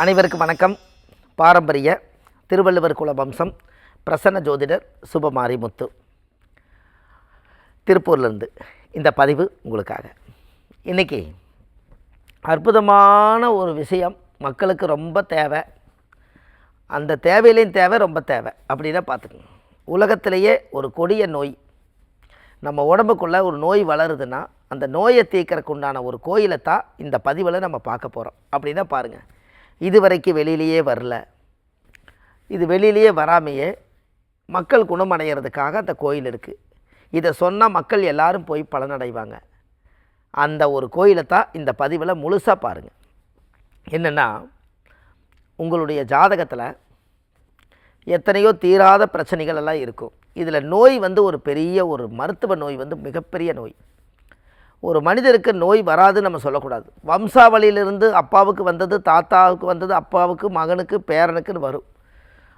அனைவருக்கும் வணக்கம். பாரம்பரிய திருவள்ளுவர் குல வம்சம் பிரசன்ன ஜோதிடர் சுபமாரிமுத்து. திருப்பூர்லேருந்து இந்த பதிவு உங்களுக்காக. இன்றைக்கி அற்புதமான ஒரு விஷயம் மக்களுக்கு ரொம்ப தேவை. அந்த தேவையிலையும் தேவை ரொம்ப தேவை. அப்படின்னா பார்த்துக்கோங்க. உலகத்திலேயே ஒரு கொடிய நோய். நம்ம உடம்புக்குள்ளே ஒரு நோய் வளருதுன்னா அந்த நோயை தீர்க்கறதுக்கு உண்டான ஒரு கோயிலை தான் இந்த பதிவில் நம்ம பார்க்க போகிறோம் அப்படின்னா பாருங்கள் இது வரைக்கும் வெளியிலேயே வரல. இது வெளியிலேயே வராமையே மக்கள் குணமடைகிறதுக்காக அந்த கோயில் இருக்குது இதை சொன்னால் மக்கள் எல்லாரும் போய் பலனடைவாங்க. அந்த ஒரு கோயிலை தான் இந்த பதிவில் முழுசாக பாருங்கள் என்னென்னா உங்களுடைய ஜாதகத்தில் எத்தனையோ தீராத பிரச்சனைகள் எல்லாம் இருக்கும். இதில் நோய் வந்து ஒரு பெரிய ஒரு மருத்துவ நோய் வந்து மிகப்பெரிய நோய். ஒரு மனிதருக்கு நோய் வராதுன்னு நம்ம சொல்லக்கூடாது. வம்சாவளியிலிருந்து அப்பாவுக்கு வந்தது தாத்தாவுக்கு வந்தது அப்பாவுக்கு மகனுக்கு பேரனுக்குன்னு வரும்.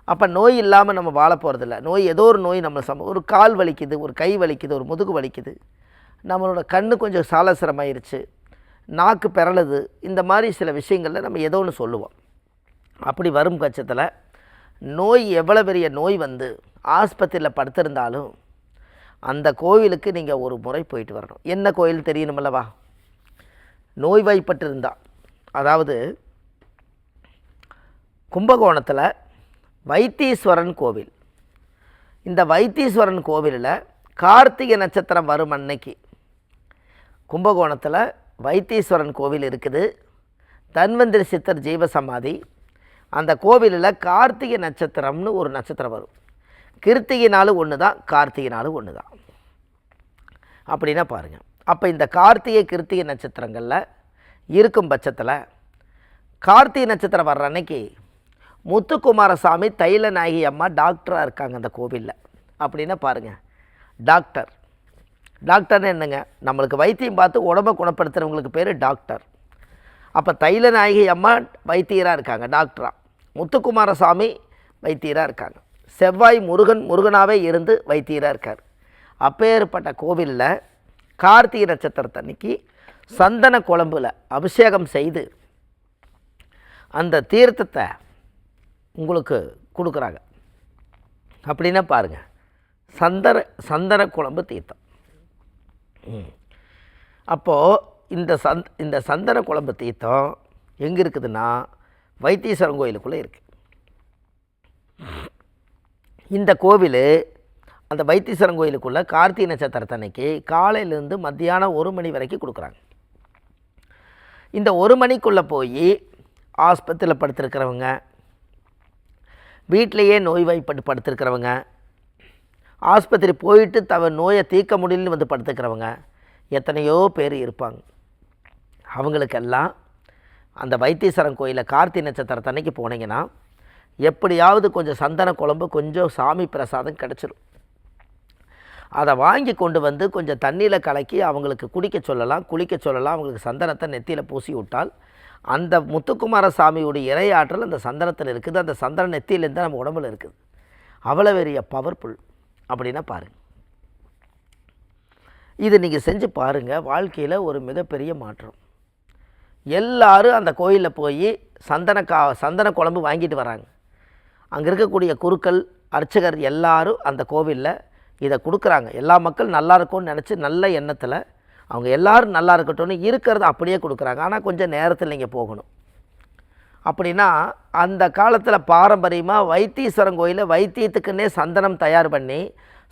அப்போ நோய் இல்லாமல் நம்ம வாழ போகிறதில்ல நோய் ஏதோ ஒரு நோய் நம்ம சம ஒரு கால் வலிக்குது ஒரு கை வலிக்குது ஒரு முதுகு வலிக்குது. நம்மளோட கண்ணு கொஞ்சம் சாலசிரமாயிருச்சு நாக்கு பிறழுது இந்த மாதிரி சில விஷயங்களில் நம்ம ஏதோ ஒன்று சொல்லுவோம். அப்படி வரும் பட்சத்தில் நோய் எவ்வளோ பெரிய நோய் வந்து ஆஸ்பத்திரியில் படுத்திருந்தாலும் அந்த கோவிலுக்கு நீங்கள் ஒரு முறை போயிட்டு வரணும். என்ன கோயில் தெரியணுமல்லவா? நோய்வாய்ப்பட்டிருந்தா. அதாவது கும்பகோணத்தில் வைத்தீஸ்வரன் கோவில். இந்த வைத்தீஸ்வரன் கோவிலில் கார்த்திகை நட்சத்திரம் வரும் அன்னைக்கு கும்பகோணத்தில் வைத்தீஸ்வரன் கோவில் இருக்குது. தன்வந்திரி சித்தர் ஜீவசமாதி. அந்த கோவிலில் கார்த்திகை நட்சத்திரம்னு ஒரு நட்சத்திரம் வரும். கிருத்திகை நாள் ஒன்று தான் கார்த்திகை நாள் ஒன்று தான் அப்படின்னா பாருங்கள் அப்போ இந்த கார்த்திகை கிருத்திகை நட்சத்திரங்களில் இருக்கும் பட்சத்தில் கார்த்திகை நட்சத்திரம் வர்ற அன்னைக்கு முத்துக்குமாரசாமி தைல நாயகி அம்மா டாக்டராக இருக்காங்க அந்த கோவிலில். அப்படின்னா பாருங்கள் டாக்டர். டாக்டர்னு என்னங்க? நம்மளுக்கு வைத்தியம் பார்த்து உடம்பை குணப்படுத்துகிறவங்களுக்கு பேர் டாக்டர். அப்போ தைல நாயகி அம்மா வைத்தியராக இருக்காங்க டாக்டராக முத்துக்குமாரசாமி வைத்தியராக இருக்காங்க. செவ்வாய் முருகன் முருகனாகவே இருந்து வைத்தியராக இருக்கார் அப்பேற்பட்ட கோவிலில் கார்த்திகை நட்சத்திரத்தன்னைக்கு சந்தன குழம்புல அபிஷேகம் செய்து அந்த தீர்த்தத்தை உங்களுக்கு கொடுக்குறாங்க. அப்படின்னா பாருங்கள் சந்தன சந்தன குழம்பு தீர்த்தம். அப்போது இந்த சந்த் இந்த சந்தன குழம்பு தீர்த்தம் எங்கே இருக்குதுன்னா வைத்தீஸ்வரன் கோயிலுக்குள்ளே இருக்குது இந்த கோவில் அந்த வைத்தீஸ்வரன் கோயிலுக்குள்ளே கார்த்திகை நட்சத்திரத்தன்னைக்கு காலையிலேருந்து மத்தியானம் ஒரு மணி வரைக்கும் கொடுக்குறாங்க. இந்த ஒரு மணிக்குள்ளே போய் ஆஸ்பத்திரியில் படுத்திருக்கிறவங்க வீட்டிலையே நோய்வாய்ப்பட்டு படுத்திருக்கிறவங்க ஆஸ்பத்திரி போயிட்டு தவ நோயை தீர்க்க முடியலன்னு வந்து படுத்துக்கிறவங்க எத்தனையோ பேர் இருப்பாங்க. அவங்களுக்கெல்லாம் அந்த வைத்தீஸ்வரன் கோயிலில் கார்த்திகை நட்சத்திரத்தன்னைக்கு போனீங்கன்னா எப்படியாவது கொஞ்சம் சந்தன குழம்பு கொஞ்சம் சாமி பிரசாதம் கிடச்சிரும். அதை வாங்கி கொண்டு வந்து கொஞ்சம் தண்ணியில் கலக்கி அவங்களுக்கு குடிக்க சொல்லலாம். குளிக்க சொல்லலாம். அவங்களுக்கு சந்தனத்தை நெத்தியில் பூசி விட்டால் அந்த முத்துக்குமார சாமியுடைய இறையாற்றல் அந்த சந்தனத்தில் இருக்குது. அந்த சந்தன நெத்தியிலேருந்து நம்ம உடம்புல இருக்குது. அவ்வளோ பெரிய பவர்ஃபுல் அப்படின்னா பாருங்கள் இது நீங்கள் செஞ்சு பாருங்கள் வாழ்க்கையில் ஒரு மிகப்பெரிய மாற்றம். எல்லாரும் அந்த கோயிலில் போய் சந்தன கா சந்தன குழம்பு வாங்கிட்டு வராங்க. அங்கே இருக்கக்கூடிய குருக்கள் அர்ச்சகர் எல்லாரும் அந்த கோவிலில் இதை கொடுக்குறாங்க. எல்லா மக்கள் நல்லா இருக்கும்னு நினச்சி நல்ல எண்ணத்தில் அவங்க எல்லாரும் நல்லா இருக்கட்டும்னு இருக்கிறத அப்படியே கொடுக்குறாங்க. ஆனால் கொஞ்சம் நேரத்தில் நீங்கள் போகணும். அப்படின்னா அந்த காலத்தில் பாரம்பரியமாக வைத்தீஸ்வரன் கோயிலில் வைத்தியத்துக்குன்னே சந்தனம் தயார் பண்ணி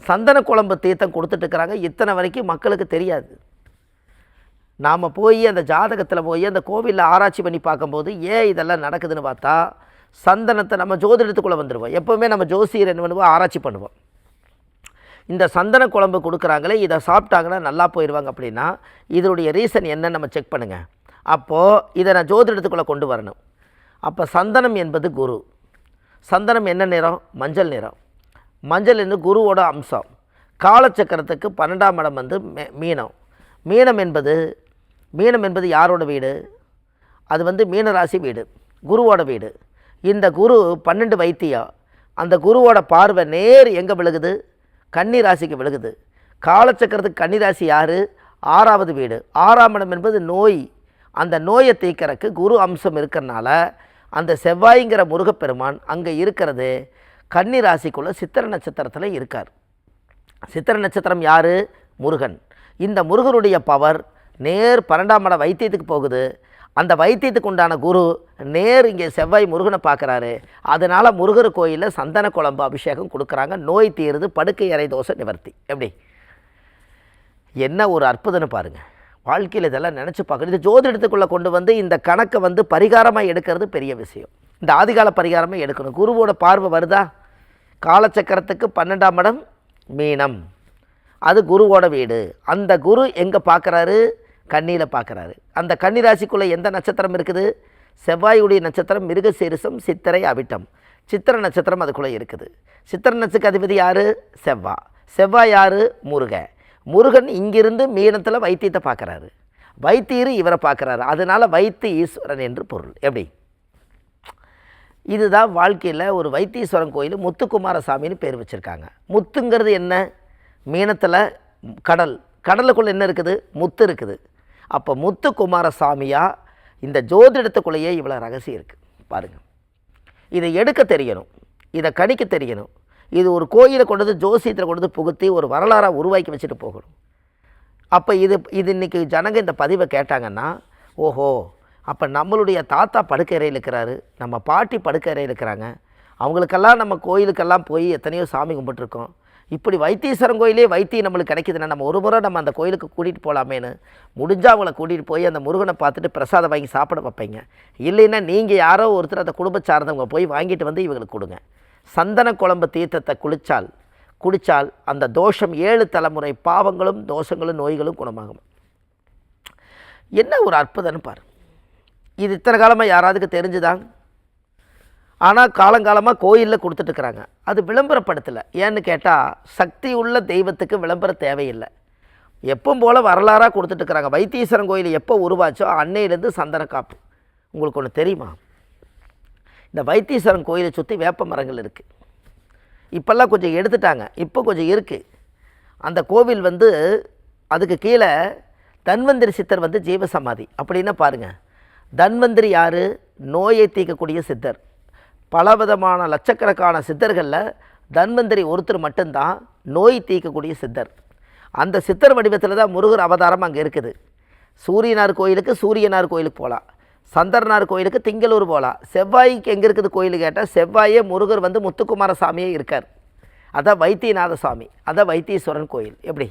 சந்தன குழம்பு தீர்த்தம் கொடுத்துட்டு இருக்கிறாங்க. இத்தனை வரைக்கும் மக்களுக்கு தெரியாது. நாம் போய் அந்த ஜாதகத்தில் போய் அந்த கோவிலில் ஆராய்ச்சி பண்ணி பார்க்கும்போது ஏன் இதெல்லாம் நடக்குதுன்னு பார்த்தா சந்தனத்தை நம்ம ஜோதிடத்துக்குள்ளே வந்துடுவோம் எப்போவுமே நம்ம ஜோசியர் என்ன பண்ணுவோம்? ஆராய்ச்சி பண்ணுவோம். இந்த சந்தன குழம்பு கொடுக்குறாங்களே இதை சாப்பிட்டாங்கன்னா நல்லா போயிடுவாங்க அப்படின்னா இதனுடைய ரீசன் என்னன்னு நம்ம செக் பண்ணுங்கள் அப்போது இதை நான் ஜோதிடத்துக்குள்ளே கொண்டு வரணும். அப்போ சந்தனம் என்பது குரு. சந்தனம் என்ன நிறம்? மஞ்சள் நிறம். மஞ்சள் என்று குருவோட அம்சம். காலச்சக்கரத்துக்கு பன்னெண்டாம் இடம் வந்து மீனம். மீனம் என்பது மீனம் என்பது யாரோட வீடு? அது வந்து மீனராசி வீடு. குருவோட வீடு. இந்த குரு பன்னெண்டு வைத்தியம். அந்த குருவோட பார்வை நேர் எங்கே விழுகுது? கன்னி ராசிக்கு விழுகுது. காலச்சக்கரத்துக்கு கன்னி ராசி யார்? ஆறாவது வீடு. ஆறாம் இடம் என்பது நோய். அந்த நோயை தீக்கிறக்கு குரு அம்சம் இருக்கிறனால அந்த செவ்வாய்ங்கிற முருகப்பெருமான் அங்கே இருக்கிறது. கன்னி ராசிக்குள்ளே சித்திர நட்சத்திரத்தில் இருக்கார். சித்திர நட்சத்திரம் யார்? முருகன். இந்த முருகனுடைய பவர் நேர் பன்னெண்டாம் இடம் வைத்தியத்துக்கு போகுது. அந்த வைத்தியத்துக்கு உண்டான குரு நேர் இங்கே செவ்வாய் முருகனை பார்க்குறாரு. அதனால் முருகர் கோயிலில் சந்தன குழம்பு அபிஷேகம் கொடுக்குறாங்க. நோய் தீருது படுக்கை அறை தோசை நிவர்த்தி. எப்படி? என்ன ஒரு அற்புதம்னு பாருங்கள் வாழ்க்கையில் இதெல்லாம் நினச்சி பார்க்கணும். இது ஜோதிடத்துக்குள்ளே கொண்டு வந்து இந்த கணக்கை வந்து பரிகாரமாக எடுக்கிறது பெரிய விஷயம். இந்த ஆதிகால பரிகாரமாக எடுக்கணும். குருவோட பார்வை வருதா? காலச்சக்கரத்துக்கு பன்னெண்டாம் இடம் மீனம். அது குருவோட வீடு. அந்த குரு எங்கே பார்க்குறாரு? கண்ணியில் பார்க்குறாரு. அந்த கன்னி ராசிக்குள்ளே எந்த நட்சத்திரம் இருக்குது? செவ்வாயுடைய நட்சத்திரம் மிருகசீரிசம் சித்திரை அவிட்டம். சித்திர நட்சத்திரம் அதுக்குள்ளே இருக்குது. சித்திர நட்சத்திர அதிபதி யார்? செவ்வா. செவ்வாய் யார்? முருகன் முருகன் இங்கிருந்து மீனத்தில் வைத்தியத்தை பார்க்குறாரு. வைத்தியர் இவரை பார்க்குறாரு. அதனால் வைத்து ஈஸ்வரன் என்று பொருள். எப்படி? இதுதான் வாழ்க்கையில் ஒரு வைத்தீஸ்வரன் கோயில் முத்துக்குமாரசாமின்னு பேர் வச்சுருக்காங்க. முத்துங்கிறது என்ன? மீனத்தில் கடல். கடலுக்குள்ளே என்ன இருக்குது? முத்து இருக்குது. அப்போ முத்துக்குமாரசாமியா இந்த ஜோதிடத்துக்குள்ளேயே இவ்வளோ ரகசியம் இருக்குது பாருங்கள் இதை எடுக்க தெரியணும். இதை கணிக்க தெரியணும். இது ஒரு கோயிலை கொண்டு வந்து ஜோசியத்தில் கொண்டு வந்து புகுத்தி ஒரு வரலாறாக உருவாக்கி வச்சுட்டு போகணும். அப்போ இது இது இன்றைக்கி ஜனங்க இந்த பதிவை கேட்டாங்கன்னா ஓஹோ அப்போ நம்மளுடைய தாத்தா படுக்கறையில் இருக்கிறாரு நம்ம பாட்டி படுக்கறையில் இருக்கிறாங்க. அவங்களுக்கெல்லாம் நம்ம கோயிலுக்கெல்லாம் போய் எத்தனையோ சாமி கும்பிட்டுருக்கோம். இப்படி வைத்தீஸ்வரன் கோயிலே வைத்தியம் நம்மளுக்கு கிடைக்குதுன்னா நம்ம ஒரு முறை நம்ம அந்த கோயிலுக்கு கூட்டிகிட்டு போகலாமேன்னு முடிஞ்சால் அவங்கள கூட்டிகிட்டு போய் அந்த முருகனை பார்த்துட்டு பிரசாதம் வாங்கி சாப்பிட வைப்பீங்க. இல்லைன்னா நீங்கள் யாரோ ஒருத்தர் அந்த குடும்ப சார்ந்தவங்க போய் வாங்கிட்டு வந்து இவங்களுக்கு கொடுங்க. சந்தன குழம்பு தீர்த்தத்தை குளித்தால் குடித்தால் அந்த தோஷம் ஏழு தலைமுறை பாவங்களும் தோஷங்களும் நோய்களும் குணமாகும். என்ன ஒரு அற்புதம்னு பாரு இது இத்தனை காலமாக யாராவதுக்கு தெரிஞ்சுதான் ஆனால் காலங்காலமாக கோயிலில் கொடுத்துட்ருக்குறாங்க அது விளம்பரப்படுத்தலை. ஏன்னு கேட்டால் சக்தி உள்ள தெய்வத்துக்கு விளம்பரம் தேவையில்லை. எப்பவும் போல் வரலாறாக கொடுத்துட்ருக்குறாங்க வைத்தீஸ்வரன் கோயில் எப்போ உருவாச்சோ அன்னையிலேருந்து சந்தன காப்பு. உங்களுக்கு ஒன்று தெரியுமா? இந்த வைத்தீஸ்வரன் கோயிலை சுற்றி வேப்ப மரங்கள் இருக்குது இப்போல்லாம் கொஞ்சம் எடுத்துட்டாங்க. இப்போ கொஞ்சம் இருக்குது அந்த கோவில் வந்து அதுக்கு கீழே தன்வந்திரி சித்தர் வந்து ஜீவசமாதி. அப்படின்னா பாருங்கள் தன்வந்திரி யார்? நோயை தீர்க்கக்கூடிய சித்தர். பலவிதமான லட்சக்கணக்கான சித்தர்களில் தன்வந்திரி ஒருத்தர் மட்டும்தான் நோய் தீர்க்கக்கூடிய சித்தர். அந்த சித்தர் வடிவத்தில் தான் முருகர் அவதாரம் அங்கே இருக்குது. சூரியனார் கோயிலுக்கு சூரியனார் கோயிலுக்கு போகலாம் சந்தரனார் கோயிலுக்கு திங்களூர் போகலாம் செவ்வாய்க்கு எங்கே இருக்குது கோயில் கேட்டால் செவ்வாயே முருகர் வந்து முத்துக்குமார சாமியே இருக்கார். அதான் வைத்தியநாத சாமி அதான் வைத்தீஸ்வரன் கோயில். எப்படி?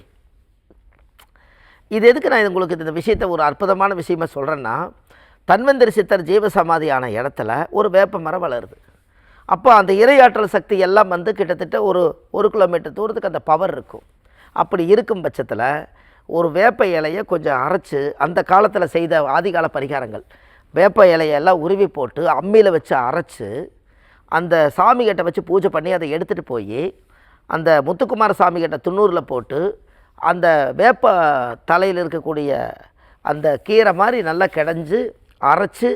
இது எதுக்கு நான் உங்களுக்கு இந்த விஷயத்தை ஒரு அற்புதமான விஷயமா சொல்கிறேன்னா தன்வந்திரி சித்தர் ஜீவசமாதியான இடத்துல ஒரு வேப்ப மரம் வளருது. அப்போ அந்த இரையாற்றல் சக்தி எல்லாம் வந்து கிட்டத்தட்ட ஒரு ஒரு கிலோமீட்டர் தூரத்துக்கு அந்த பவர் இருக்கும். அப்படி இருக்கும் பட்சத்தில் ஒரு வேப்ப இலையை கொஞ்சம் அரைச்சி அந்த காலத்தில் செய்த ஆதிகால பரிகாரங்கள். வேப்ப இலையெல்லாம் உருவி போட்டு அம்மியில் வச்சு அரைச்சி அந்த சாமிகிட்ட வச்சு பூஜை பண்ணி அதை எடுத்துகிட்டு போய் அந்த முத்துக்குமார சாமிகிட்ட துண்ணூரில் போட்டு அந்த வேப்ப தலையில் இருக்கக்கூடிய அந்த கீரை மாதிரி நல்லா கிடஞ்சி அரைச்சி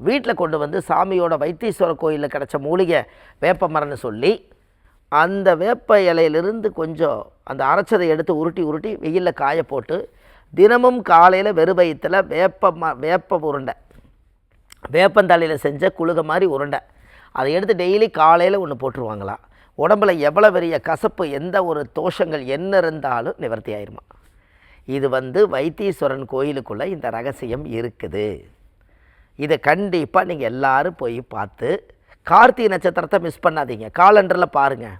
வீட்டில் கொண்டு வந்து சாமியோட வைத்தீஸ்வர கோயிலில் கிடச்ச மூலிகை வேப்ப மரம்னு சொல்லி அந்த வேப்ப இலையிலிருந்து கொஞ்சம் அந்த அரைச்சதை எடுத்து உருட்டி உருட்டி வெயிலில் காய போட்டு தினமும் காலையில் வெறுவயத்தில் வேப்ப ம வேப்ப உருண்டை வேப்பந்தலையில் செஞ்ச குழுக மாதிரி உருண்டை அதை எடுத்து டெய்லி காலையில் ஒன்று போட்டுருவாங்களாம். உடம்புல எவ்வளோ பெரிய கசப்பு எந்த ஒரு தோஷங்கள் என்ன இருந்தாலும் நிவர்த்தி ஆயிருமா இது வந்து வைத்தீஸ்வரன் கோயிலுக்குள்ளே இந்த ரகசியம் இருக்குது. இதை கண்டிப்பாக நீங்கள் எல்லாரும் போய் பார்த்து கார்த்திகை நட்சத்திரத்தை மிஸ் பண்ணாதீங்க. காலண்டரில் பாருங்கள்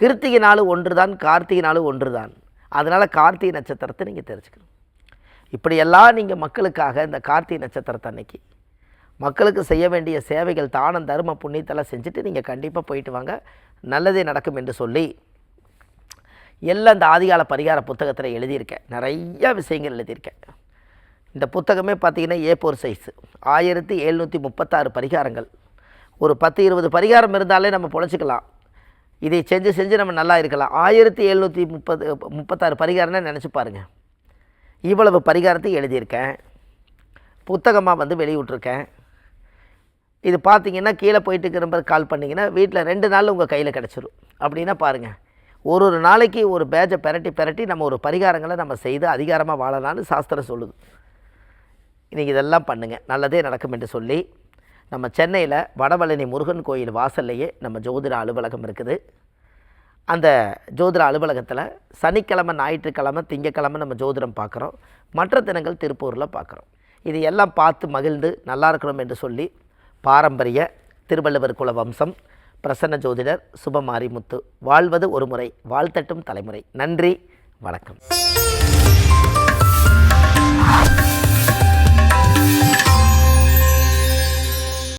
கிருத்திகை நாள் ஒன்று தான் கார்த்திகை நாள் ஒன்று தான் அதனால் கார்த்திகை நட்சத்திரத்தை நீங்கள் தெரிஞ்சுக்கணும். இப்படியெல்லாம் நீங்கள் மக்களுக்காக இந்த கார்த்திகை நட்சத்திரத்தை அன்னைக்கு மக்களுக்கு செய்ய வேண்டிய சேவைகள் தானம் தர்ம புண்ணியத்தெல்லாம் செஞ்சுட்டு நீங்கள் கண்டிப்பாக போயிட்டு வாங்க. நல்லதே நடக்கும் என்று சொல்லி எல்லாம் இந்த ஆதிகால பரிகார புத்தகத்தில் எழுதியிருக்கேன். நிறையா விஷயங்கள் எழுதியிருக்கேன். இந்த புத்தகமே பார்த்தீங்கன்னா ஏ போர் சைஸு ஆயிரத்தி எழுநூற்றி முப்பத்தாறு பரிகாரங்கள். ஒரு பத்து இருபது பரிகாரம் இருந்தாலே நம்ம பொழைச்சிக்கலாம். இதை செஞ்சு செஞ்சு நம்ம நல்லா இருக்கலாம். ஆயிரத்தி எழுநூற்றி முப்பது முப்பத்தாறு பரிகாரம்னு நினச்சி பாருங்கள் இவ்வளவு பரிகாரத்தை எழுதியிருக்கேன். புத்தகமாக வந்து வெளியிட்ருக்கேன் இது பார்த்தீங்கன்னா கீழே போயிட்டு இருக்கிற கால் பண்ணிங்கன்னா வீட்டில் ரெண்டு நாள் உங்கள் கையில் கிடச்சிரும். அப்படின்னா பாருங்கள் ஒரு ஒரு நாளைக்கு ஒரு பேஜை பெரட்டி பெரட்டி நம்ம ஒரு பரிகாரங்களை நம்ம செய்து அதிகாரமாக வாழலாம்னு சாஸ்திரம் சொல்லுது. இன்றைக்கி இதெல்லாம் பண்ணுங்கள் நல்லதே நடக்கும் என்று சொல்லி நம்ம சென்னையில் வடபழனி முருகன் கோயில் வாசல்லையே நம்ம ஜோதிட அலுவலகம் இருக்குது. அந்த ஜோதிட அலுவலகத்தில் சனிக்கிழமை ஞாயிற்றுக்கிழமை திங்கக்கிழமை நம்ம ஜோதிடம் பார்க்குறோம் மற்ற தினங்கள் திருப்பூரில் பார்க்குறோம் இது எல்லாம் பார்த்து மகிழ்ந்து நல்லா இருக்கணும் என்று சொல்லி பாரம்பரிய திருவள்ளுவர் குல வம்சம் பிரசன்ன ஜோதிடர் சுபமாரிமுத்து வாழ்வது ஒரு முறை வாழ்த்தட்டும் தலைமுறை. நன்றி வணக்கம்.